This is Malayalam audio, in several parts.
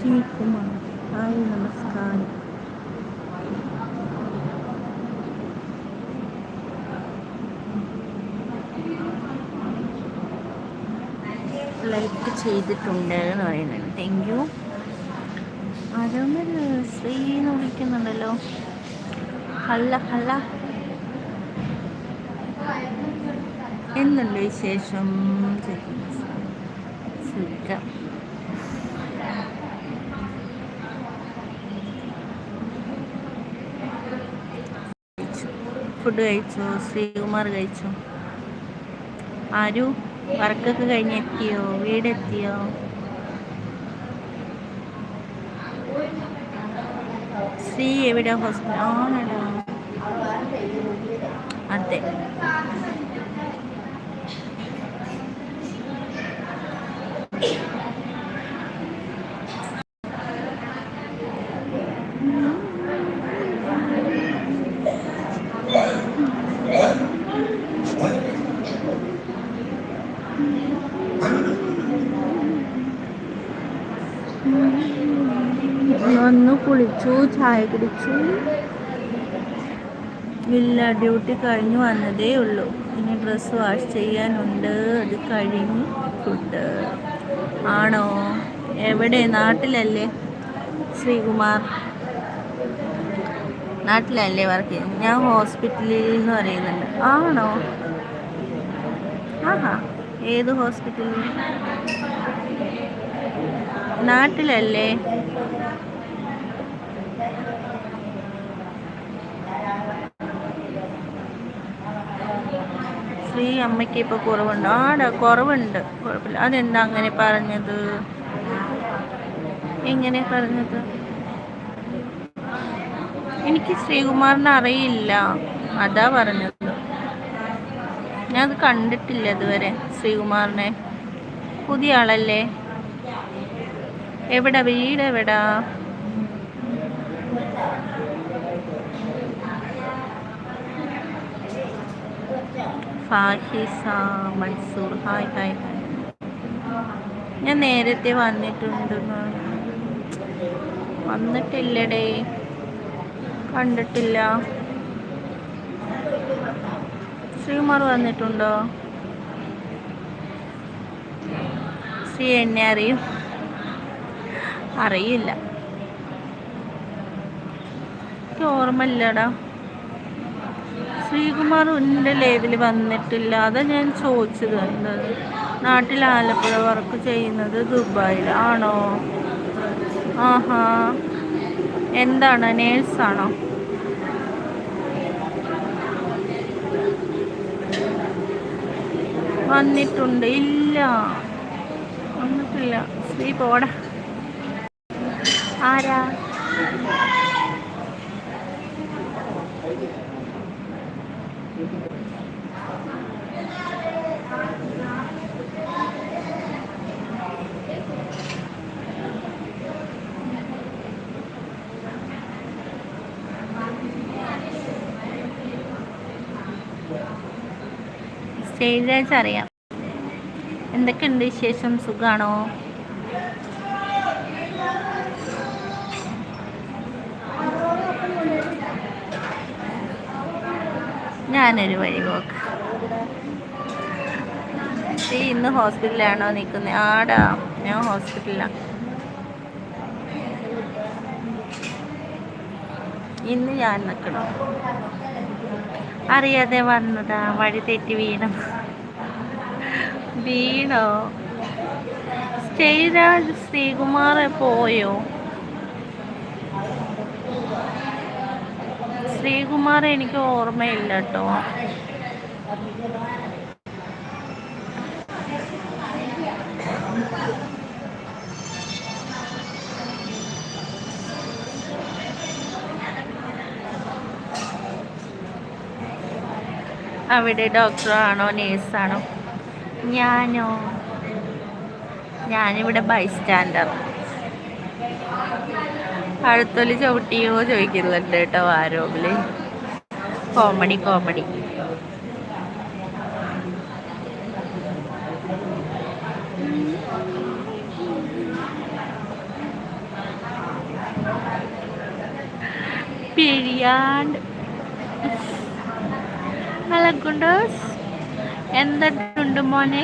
ശ്രീകുമാർ ഹായ് നമസ്കാരം. ലൈക്ക് ചെയ്തിട്ടുണ്ട് എന്ന് പറയുന്നുണ്ട്. താങ്ക് യു അരമൽ ശ്രീ എന്ന് വിളിക്കുന്നുണ്ടല്ലോ. ഹല്ല ഹല്ല. എന്തുണ്ട് വിശേഷം? സുഖം. ഫുഡ് കഴിച്ചു ശ്രീകുമാർ കഴിച്ചു. ആരു? വർക്കൊക്കെ കഴിഞ്ഞെത്തിയോ? വീടെത്തിയോ? ശ്രീ എവിടെ? ഹോസ്പിറ്റൽ ആണല്ലോ. അതെ വന്നു കുളിച്ചു ചായ കുടിച്ചു. ഇല്ല ഡ്യൂട്ടി കഴിഞ്ഞു വന്നതേ ഉള്ളൂ. ഇനി ഡ്രസ്സ് വാഷ് ചെയ്യാനുണ്ട്. അത് കഴിഞ്ഞു. ഫുഡ് ആണോ? എവിടെ? നാട്ടിലല്ലേ? ശ്രീകുമാർ. നാട്ടിലല്ലേ വർക്ക് ചെയ്യുന്നത്? ഞാൻ ഹോസ്പിറ്റലിൽ എന്ന് പറയുന്നുണ്ട്. ആണോ? ആഹാ. ഏത് ഹോസ്പിറ്റലിൽ നാട്ടിലല്ലേ? ശ്രീ അമ്മയ്ക്ക് ഇപ്പൊ കുറവുണ്ട്. ആടാ കുറവുണ്ട്. കുഴപ്പമില്ല. അതെന്താ അങ്ങനെ പറഞ്ഞത്? എങ്ങനെ പറഞ്ഞത്? എനിക്ക് ശ്രീകുമാറിനെ അറിയില്ല. അതാ പറഞ്ഞത്. ഞാൻ അത് കണ്ടിട്ടില്ല ഇതുവരെ ശ്രീകുമാറിനെ. പുതിയ ആളല്ലേ? എവിടെ? വീട് എവിടാ Fahisa Mansoor hi hi hi. ഞാൻ നേരത്തെ വന്നിട്ടുണ്ട് വന്നിട്ടില്ലടേ. കണ്ടിട്ടില്ല. ശ്രീമാർ വന്നിട്ടുണ്ടോ? ശ്രീ എന്നെ അറിയും. അറിയില്ല. എനിക്ക് ഓർമ്മയില്ലടാ. ശ്രീകുമാർ എന്റെ ലേവിൽ വന്നിട്ടില്ല. അതാ ഞാൻ ചോദിച്ചത്. എന്തത് നാട്ടിൽ ആലപ്പുഴ വർക്ക് ചെയ്യുന്നത് ദുബായിൽ ആണോ? ആഹാ. എന്താണ്? നേഴ്സാണോ വന്നിട്ടുണ്ട്. ഇല്ല. വന്നിട്ടില്ല. ശ്രീ പോടാ. ആരാ? സ്റ്റേജ് അറിയാം. എന്തൊക്കെയുണ്ട് വിശേഷം? സുഖാണോ? ഞാനൊരു വഴി പോക്ക് ഇന്ന് ഹോസ്പിറ്റലിലാണോ നിൽക്കുന്നത് ആടാ ഞാൻ ഹോസ്പിറ്റലിലാണ് ഇന്ന് ഞാൻ നിൽക്കണം? അറിയാതെ വന്നതാ വഴി തെറ്റി വീണു. വീണോ? ശ്രീരാജ് ശ്രീകുമാർ പോയോ? ശ്രീകുമാർ എനിക്ക് ഓർമ്മയില്ല കേട്ടോ. അവിടെ ഡോക്ടറാണോ നേഴ്സാണോ? ഞാനോ? ഞാനിവിടെ ബൈസ്റ്റാൻഡർ അടുത്തൊലി ചവിട്ടിയോ ചോദിക്കുന്നുണ്ട് കേട്ടോ ആരോഗ്യം കോമഡി കോമഡി പിഴിയാണ്ട്. അലക്കുണ്ട് എന്തുണ്ട് മോനെ?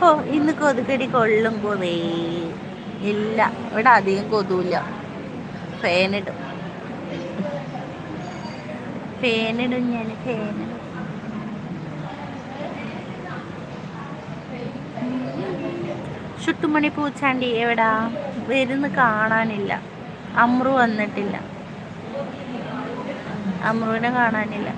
ഓ ഇന്ന് കൊതുകടി കൊള്ളും കൊതേ ഇല്ല ഇവിടെ അധികം കൊതുവില്ല. ഫാനിടും ഫാനിടും ഞാൻ ഫാനിടും ചുട്ടുമണി പൂച്ചാണ്ടി എവിടാ? വരുന്ന് കാണാനില്ല. അമ്രു വന്നിട്ടില്ല. അമ്രുവിനെ കാണാനില്ല.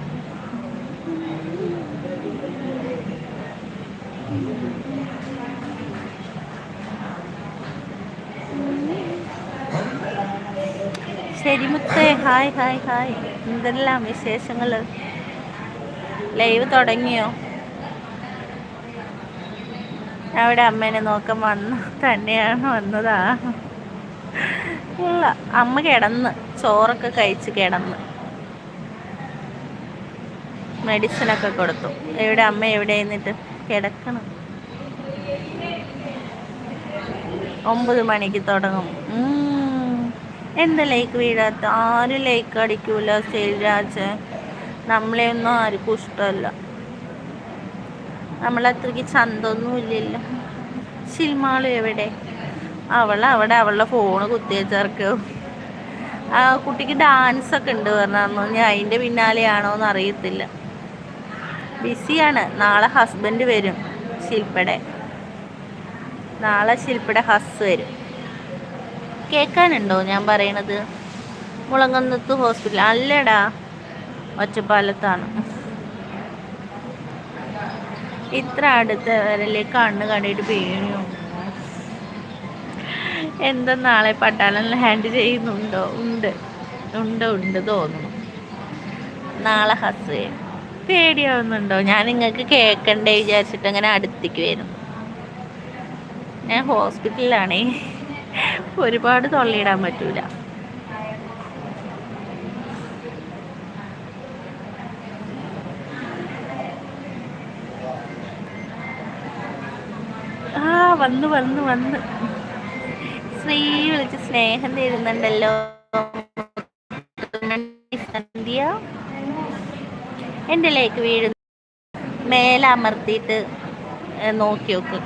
ശരി മുത്തേ ഹായ് ഹായ് ഹായ്. എന്തെല്ലാം വിശേഷങ്ങൾ ലൈവ് തുടങ്ങിയോ? അവിടെ അമ്മേനെ നോക്കാൻ വന്ന് തന്നെയാണ് വന്നതാ. ഇല്ല അമ്മ കിടന്ന് ചോറൊക്കെ കഴിച്ച് കിടന്ന്. മെഡിസിനൊക്കെ കൊടുത്തു. എവിടെ അമ്മ എവിടെ എന്നിട്ട് കിടക്കണം? ഒമ്പത് മണിക്ക് തുടങ്ങും. എന്താ ലൈക്ക് വീഴാത്ത? ആരും ലൈക്ക് അടിക്കൂല ശരിരാജ് നമ്മളെ ഒന്നും ആർക്കും ഇഷ്ടമല്ല. നമ്മളത്രയ്ക്ക് ചന്തൊന്നും ഇല്ലല്ലോ ശിൽമാളു എവിടെ? അവൾ അവിടെ അവളുടെ ഫോണ് കുത്തിവെച്ചിറക്കും ആ കുട്ടിക്ക് ഡാൻസ് ഒക്കെ ഉണ്ട് പറഞ്ഞു ഞാൻ അതിന്റെ പിന്നാലെയാണോ എന്ന് അറിയത്തില്ല ബിസിയാണ്. നാളെ ഹസ്ബൻഡ് വരും ശില്പയുടെ നാളെ ശില്പയുടെ ഹസ് വരും. കേൾക്കാനുണ്ടോ ഞാൻ പറയണത്? മുളങ്ങന്നത്ത് ഹോസ്പിറ്റൽ അല്ലടാ. ഒറ്റപ്പാലത്താണ്. ഇത്ര അടുത്ത് വരല്ലേ കണ്ണ് കണ്ടിട്ട് പേണിയോ എന്താ നാളെ പട്ടാളം ലാൻഡ് ചെയ്യുന്നുണ്ടോ? ഉണ്ട്. ഉണ്ട് ഉണ്ട് തോന്നുന്നു. നാളെ ഹസ് പേടിയാവുന്നുണ്ടോ? ഞാൻ നിങ്ങൾക്ക് കേൾക്കണ്ടേ വിചാരിച്ചിട്ട് അങ്ങനെ അടുത്തേക്ക് വരും ഞാൻ ഹോസ്പിറ്റലിലാണേ ഒരുപാട് തൊള്ളിയിടാൻ പറ്റൂല ആ വന്ന് വന്ന് വന്ന്. ശ്രീ വിളിച്ച് സ്നേഹം തരുന്നുണ്ടല്ലോ. സന്ധ്യ. എന്റെ ലേക്ക് വീഴുന്നു. മേലമർത്തിയിട്ട് നോക്കി നോക്ക്.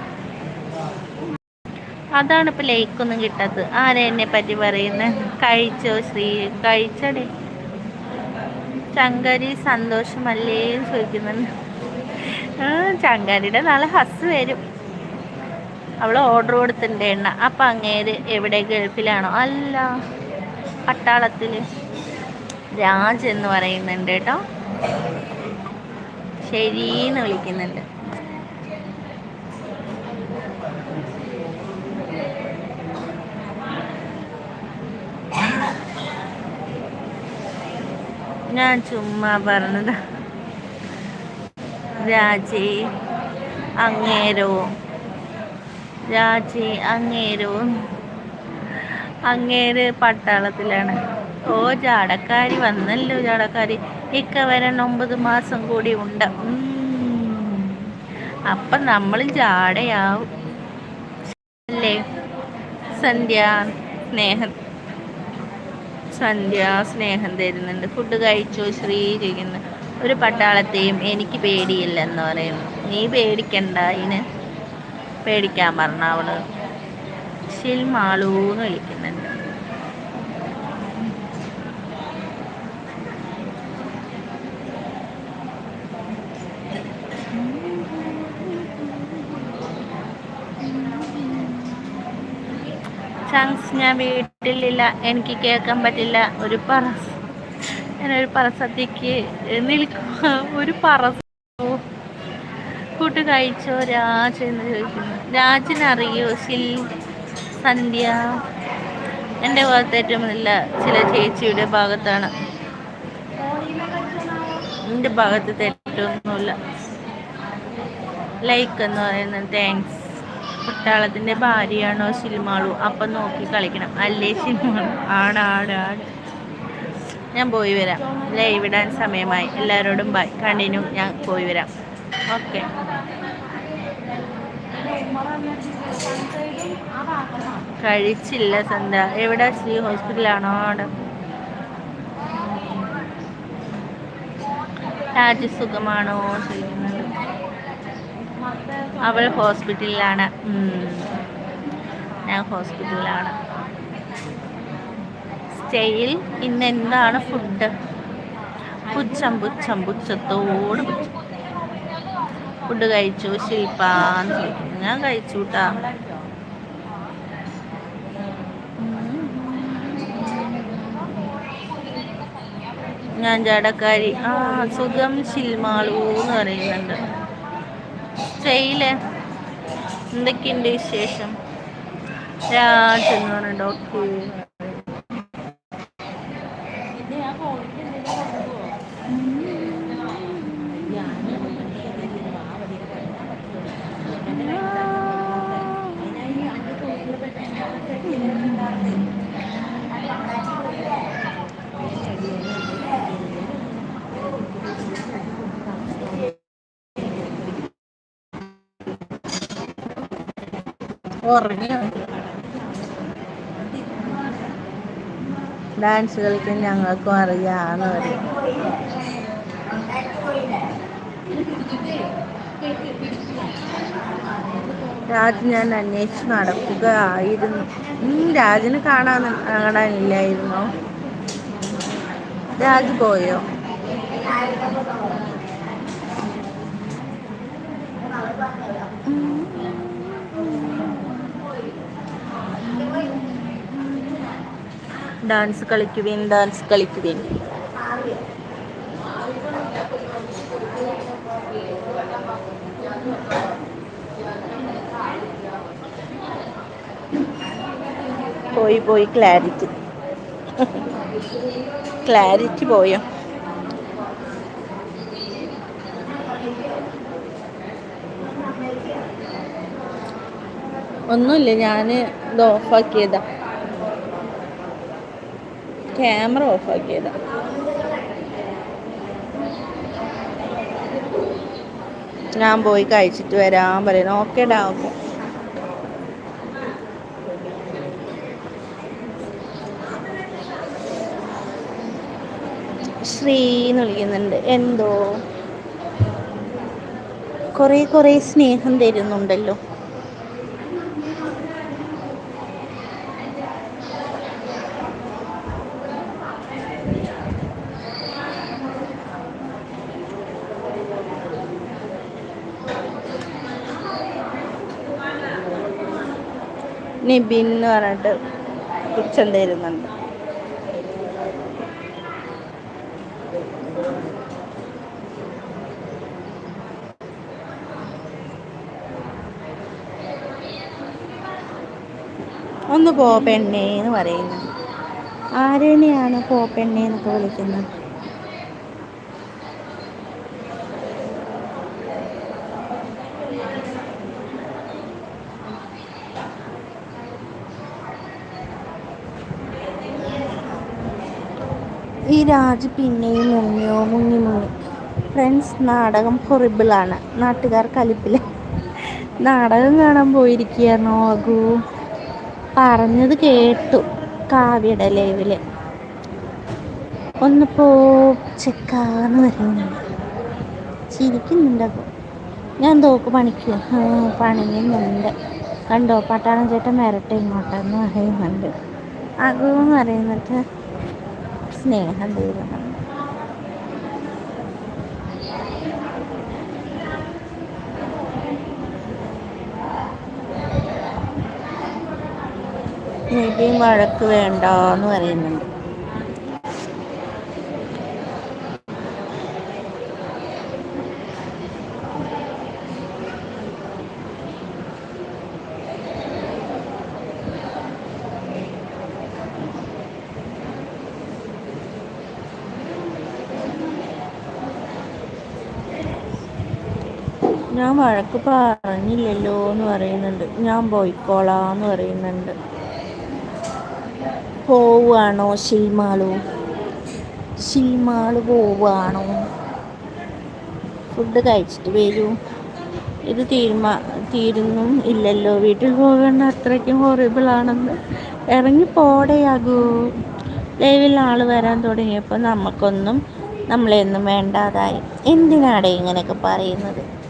അതാണ് ഇപ്പൊ ലൈക്കൊന്നും കിട്ടാത്തത്. ആരെ എന്നെ പറ്റി പറയുന്നത് കഴിച്ചോ ശ്രീ? കഴിച്ചടേ. ചങ്കാരി സന്തോഷമല്ലേ ചോദിക്കുന്നുണ്ട്. ചങ്കാരിയുടെ നാളെ ഹസ് വരും. അവൾ ഓർഡർ കൊടുത്തിട്ടുണ്ട് എണ്ണ. അപ്പം അങ്ങേര് എവിടെ? ഗൾഫിലാണോ? അല്ല. പട്ടാളത്തിൽ രാജ് എന്ന് പറയുന്നുണ്ട് കേട്ടോ. ശരീന്ന് വിളിക്കുന്നുണ്ട്. ഞാൻ ചുമ്മാ പറഞ്ഞതാ. രാജേ അങ്ങേരോ? രാജി അങ്ങേരോ. അങ്ങേര് പട്ടാളത്തിലാണ്. ഓ ജാടക്കാരി വന്നല്ലോ ജാടക്കാരി. ഇക്ക വരാൻ ഒമ്പത് മാസം കൂടി ഉണ്ട്. അപ്പം നമ്മൾ ജാടയാവും. അല്ലേ? സന്ധ്യ സ്നേഹം. സന്ധ്യ സ്നേഹം തരുന്നുണ്ട്. ഫുഡ് കഴിച്ചോ ശ്രീ ചെയ്യുന്നു ഒരു പട്ടാളത്തെയും എനിക്ക് പേടിയില്ലെന്ന് പറയുന്നു. നീ പേടിക്കണ്ട അതിന് പേടിക്കാൻ പറഞ്ഞ അവൾ. ശിൽമാളൂന്ന് വിളിക്കുന്നുണ്ട്. ചങ്സ് ഞാൻ വീട്ടിലില്ല. എനിക്ക് കേൾക്കാൻ പറ്റില്ല. ഒരു പറ. ഞാനൊരു പറസത്തേക്ക് നിൽക്കുക ഒരു പറ. കൂട്ട് കഴിച്ചോ? രാജ എന്ന് ചോദിക്കുന്നു. രാജിനറിയോ ശിൽ സന്ധ്യ. എന്റെ ഭാഗത്ത് ഏറ്റവും നല്ല ചില ചേച്ചിയുടെ ഭാഗത്താണ്. എന്റെ ഭാഗത്ത് തെറ്റൊന്നുമില്ല ലൈക്ക് എന്ന് പറയുന്നത് താങ്ക്സ് പട്ടാളത്തിന്റെ ഭാര്യയാണോ സിനിമാളു അപ്പം നോക്കി കളിക്കണം. അല്ലേ ആണ് ആണ് ആണ്. ഞാൻ പോയി വരാം. ലൈവ് ഇടാൻ സമയമായി. എല്ലാവരോടും ബൈ കണ്ടിന്യൂ ഞാൻ പോയി വരാം. ഓക്കെ കഴിച്ചില്ല സന്ധ്യ. എവിടെ ശ്രീ ഹോസ്പിറ്റലാണോ രാജി സുഖമാണോ ചെയ്യുന്നത് അവൾ ഹോസ്പിറ്റലിലാണ്. ഞാൻ ഹോസ്പിറ്റലിലാണ്. സ്റ്റേയിൽ ഇന്ന് എന്താണ് ഫുഡ്? പുച്ഛം പുച്ഛം പുച്ഛത്തോട് ഫുഡ് കഴിച്ചു ശില്പാന്ന് ചോദിക്കുന്നു. ഞാൻ കഴിച്ചൂട്ടാ. ഞാൻ ജടക്കാരി ആ സുഖം ശിൽമാളൂന്ന് പറയുന്നുണ്ട്. ചെയ്യില്ലേ? എന്തൊക്കെയുണ്ട് വിശേഷം? രാജ് എന്ന് പറഞ്ഞിട്ട് ഓക്കെ ഉറങ്ങിയോ? ഡാൻസ് കളിക്കാൻ ഞങ്ങൾക്കും അറിയാന്ന് പറയും രാജ് ഞാൻ അന്വേഷിച്ച് നടക്കുക ആയിരുന്നു രാജിന് കാണാൻ കാണാനില്ലായിരുന്നോ രാജ് പോയോ? ഡാൻസ് കളിക്കുവേൻ ഡാൻസ് കളിക്കുവേൻ. പോയി പോയി ക്ലാരിറ്റി. ക്ലാരിറ്റി പോയോ? ഒന്നുമില്ല ഞാൻ ഇത് ഓഫാക്കിയതാ. ക്യാമറ ഓഫാക്കിയതാ. ഞാൻ പോയി കഴിച്ചിട്ട് വരാൻ പറയുന്നു ഓക്കേടാ ഓക്കെ ശ്രീ എന്ന് വിളിക്കുന്നുണ്ട്. എന്തോ? കുറേ കുറേ സ്നേഹം തരുന്നുണ്ടല്ലോ. നിബിൻ എന്ന് പറഞ്ഞിട്ട് പുച്ഛം തരുന്നുണ്ട് ഒന്ന് പോ പെണ്ണേ എന്ന് പറയുന്നു. ആരെന്നെയാണ് പോ പെണ്ണേ എന്നൊക്കെ വിളിക്കുന്നത്? രാജ് പിന്നെയും മുങ്ങിയോ മുങ്ങി മുങ്ങി. ഫ്രണ്ട്സ് നാടകം ഹൊറിബിളാണ് നാട്ടുകാർ കലിപ്പിൽ നാടകം കാണാൻ പോയിരിക്കുകയാണോ അഗു? പറഞ്ഞത് കേട്ടു കാവ്യയുടെ ലൈവിൽ. ഒന്ന് പോ ചെക്കാന്ന് പറയുന്നുണ്ട് ചിരിക്കുന്നുണ്ടപ്പോൾ ഞാൻ തോക്ക് പണിക്ക്. പണിയുന്നുണ്ട്. കണ്ടോ പട്ടാളം ചേട്ടൻ വരട്ടെ ഇങ്ങോട്ടെന്ന് പറയുന്നുണ്ട്. അതെന്ന് പറയുന്നത് സ്നേഹം ദൈവമാണ് നിധിയും വഴക്ക് വേണ്ട എന്ന് പറയുന്നുണ്ട്. ഞാൻ വഴക്ക് പറഞ്ഞില്ലല്ലോ എന്ന് പറയുന്നുണ്ട്. ഞാൻ പോയിക്കോളാന്ന് പറയുന്നുണ്ട്. പോവുകയാണോ ഷിൽമാളു ഷിൽമാൾ പോവുകയാണോ? ഫുഡ് കഴിച്ചിട്ട് വരൂ. ഇത് തീരുമാ തീരുന്നും ഇല്ലല്ലോ. വീട്ടിൽ പോകേണ്ട അത്രയ്ക്കും ഹോറിബിൾ ആണെന്ന്. ഇറങ്ങി പോടെയാകൂ ലൈവിൽ ആൾ വരാൻ തുടങ്ങിയപ്പോൾ നമുക്കൊന്നും നമ്മളെയൊന്നും വേണ്ടാതായി. എന്തിനാടേ ഇങ്ങനെയൊക്കെ പറയുന്നത്?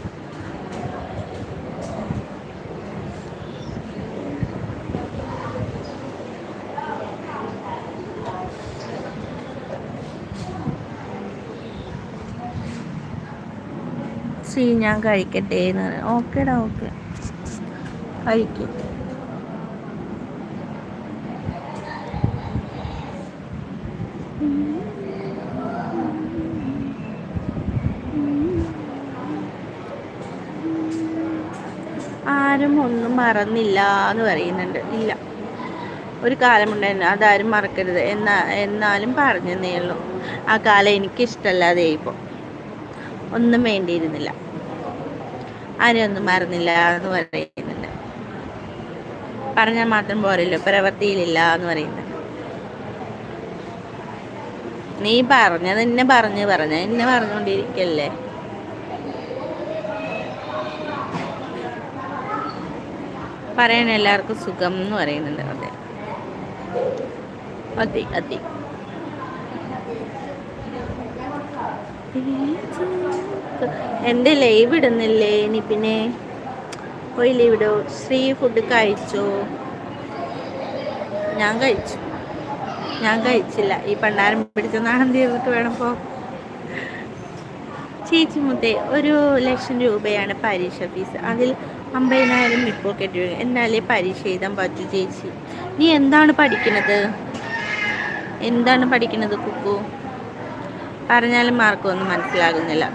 ശ്രീ ഞാൻ കഴിക്കട്ടെ എന്ന് പറയാം. ഓക്കേടാ ഓക്കെ. കഴിക്കും. ആരും ഒന്നും മറന്നില്ല എന്ന് പറയുന്നുണ്ട്. ഇല്ല. ഒരു കാലമുണ്ടായിരുന്നു അതാരും മറക്കരുത്. എന്നാ എന്നാലും പറഞ്ഞതേ ഉള്ളൂ. ആ കാലം എനിക്കിഷ്ടമല്ലാതെ ഇപ്പോൾ ഒന്നും വേണ്ടിയിരുന്നില്ല. ആരും ഒന്നും മറന്നില്ല എന്ന് പറയുന്നുണ്ട്. പറഞ്ഞാൽ മാത്രം പോരല്ലോ പ്രവൃത്തിയിലില്ല എന്ന് പറയുന്നുണ്ട്. നീ പറഞ്ഞത് എന്നെ പറഞ്ഞ് പറഞ്ഞ എന്നെ പറഞ്ഞുകൊണ്ടിരിക്കല്ലേ? പറയണ എല്ലാവർക്കും സുഖം എന്ന് പറയുന്നുണ്ട്. അതെ. അതെ അതെ എന്റെ ലൈവ് ഇടുന്നില്ലേ ഇനി പിന്നെ? പോയി ലൈവ് ഇടോ. ശ്രീ ഫുഡ് കഴിച്ചോ? ഞാൻ കഴിച്ചു. ഞാൻ കഴിച്ചില്ല. ഈ പണ്ടാരം പിടിച്ച നാണം തീർന്നിട്ട് വേണം പോ. ചേച്ചി മുത്തേ ഒരു ലക്ഷം രൂപയാണ് പരീക്ഷ ഫീസ് അതിൽ അമ്പതിനായിരം ഇപ്പോൾ കെട്ടി എന്നാലേ പരീക്ഷ എഴുതാൻ പറ്റൂ ചേച്ചി. നീ എന്താണ് പഠിക്കുന്നത് എന്താണ് പഠിക്കുന്നത് കുക്കു? പറഞ്ഞാലും മാർക്കൊന്നും മനസ്സിലാകുന്നില്ല.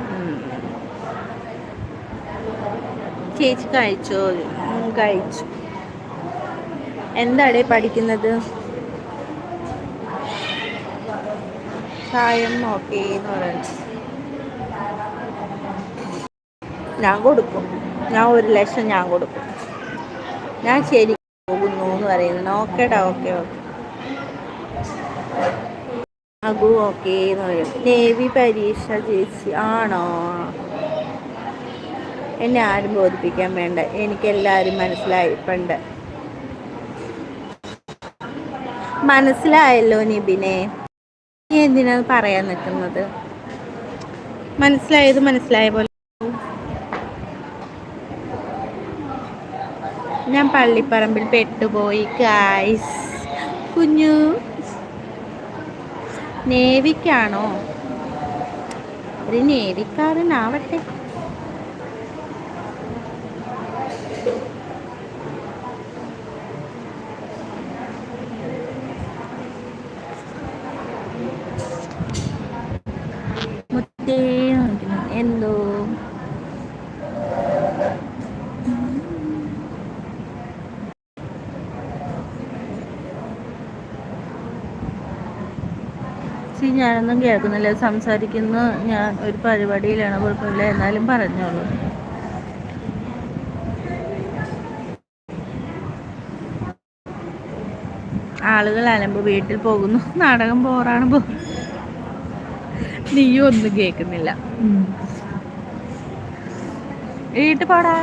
ചേച്ചി കഴിച്ചോ? കഴിച്ചു. എന്താടേ പഠിക്കുന്നത്? ചായം ഓക്കെ എന്ന് പറയുന്നത് ഞാൻ കൊടുക്കും. ഞാൻ ഒരു ലക്ഷം ഞാൻ കൊടുക്കും. ഞാൻ ശരി പോകുന്നു എന്ന് പറയുന്നു. ഓക്കേടാ ഓക്കെ ഓക്കെ. അഗു ഓക്കെ എന്ന് പറയും. നേവി പരീക്ഷ ചേച്ചി ആണോ? എന്നെ ആരും ബോധിപ്പിക്കാൻ വേണ്ട. എനിക്കെല്ലാവരും മനസ്സിലായി പണ്ട് മനസ്സിലായല്ലോ നിബിനെ? നീ എന്തിനാണ് പറയാൻ നിൽക്കുന്നത്? മനസ്സിലായത് മനസ്സിലായ പോലെ. ഞാൻ പള്ളിപ്പറമ്പിൽ പെട്ടുപോയി കായ്സ് കുഞ്ഞു. നേവിക്കാണോ? ഒരു നേവിക്കാരനാവട്ടെ മുത്തേ എന്തോ സി ഞാനൊന്നും കേൾക്കുന്നില്ല. സംസാരിക്കുന്ന ഞാൻ ഒരു പരിപാടിയിലാണ്. കുഴപ്പമില്ല എന്നാലും പറഞ്ഞോളൂ. ആളുകൾ അലമ്പ് വീട്ടിൽ പോകുന്നു. നാടകം പോറാണ് പോ. നീയും ഒന്നും കേൾക്കുന്നില്ല. വീട്ടിൽ പോടാ.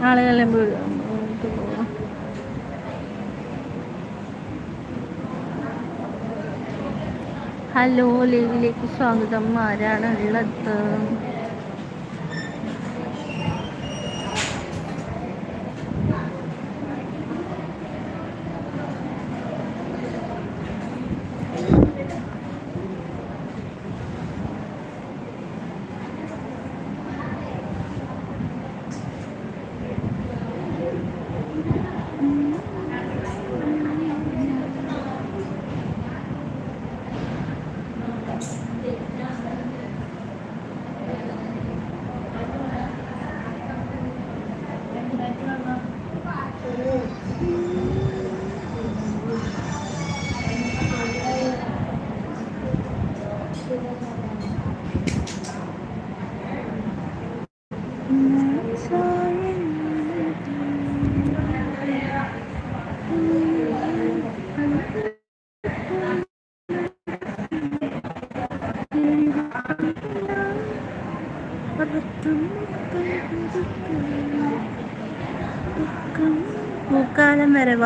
ആളുകളെല്ലാം ഹലോ ലീവിലേക്ക് സ്വാഗതം. ആരാണ് ഉള്ളത്?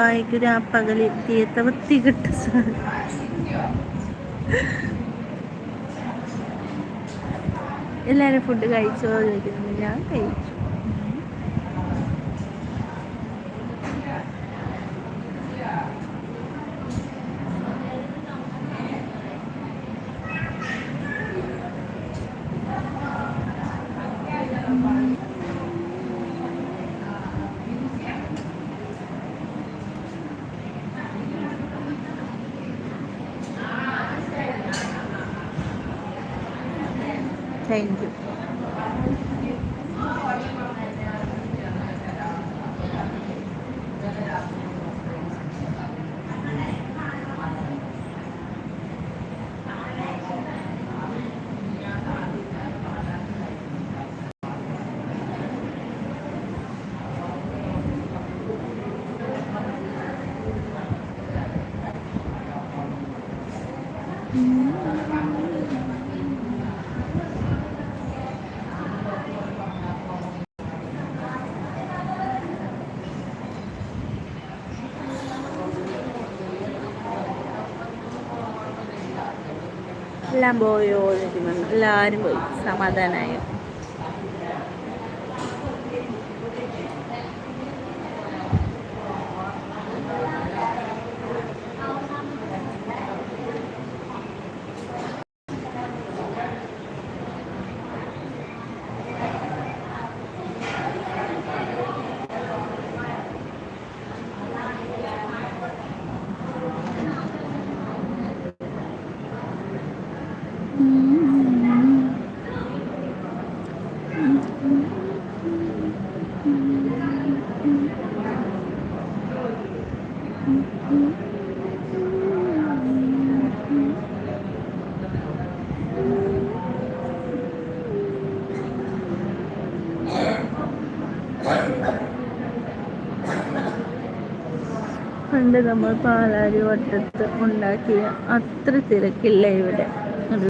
വായിക്കൊരു ആ പകലെത്തിയ വൃത്തി കിട്ട എല്ലാരും ഫുഡ് കഴിച്ചോ ചോദിക്കുന്നു ഞാൻ കഴിച്ചു താങ്ക് യു എല്ലാം പോയോ ചോദിക്കുന്നുണ്ട് എല്ലാവരും പോയി. സമാധാനമായി പണ്ട് നമ്മൾ പാലാരി വട്ടത്ത് ഉണ്ടാക്കിയ അത്ര തിരക്കില്ല ഇവിടെ.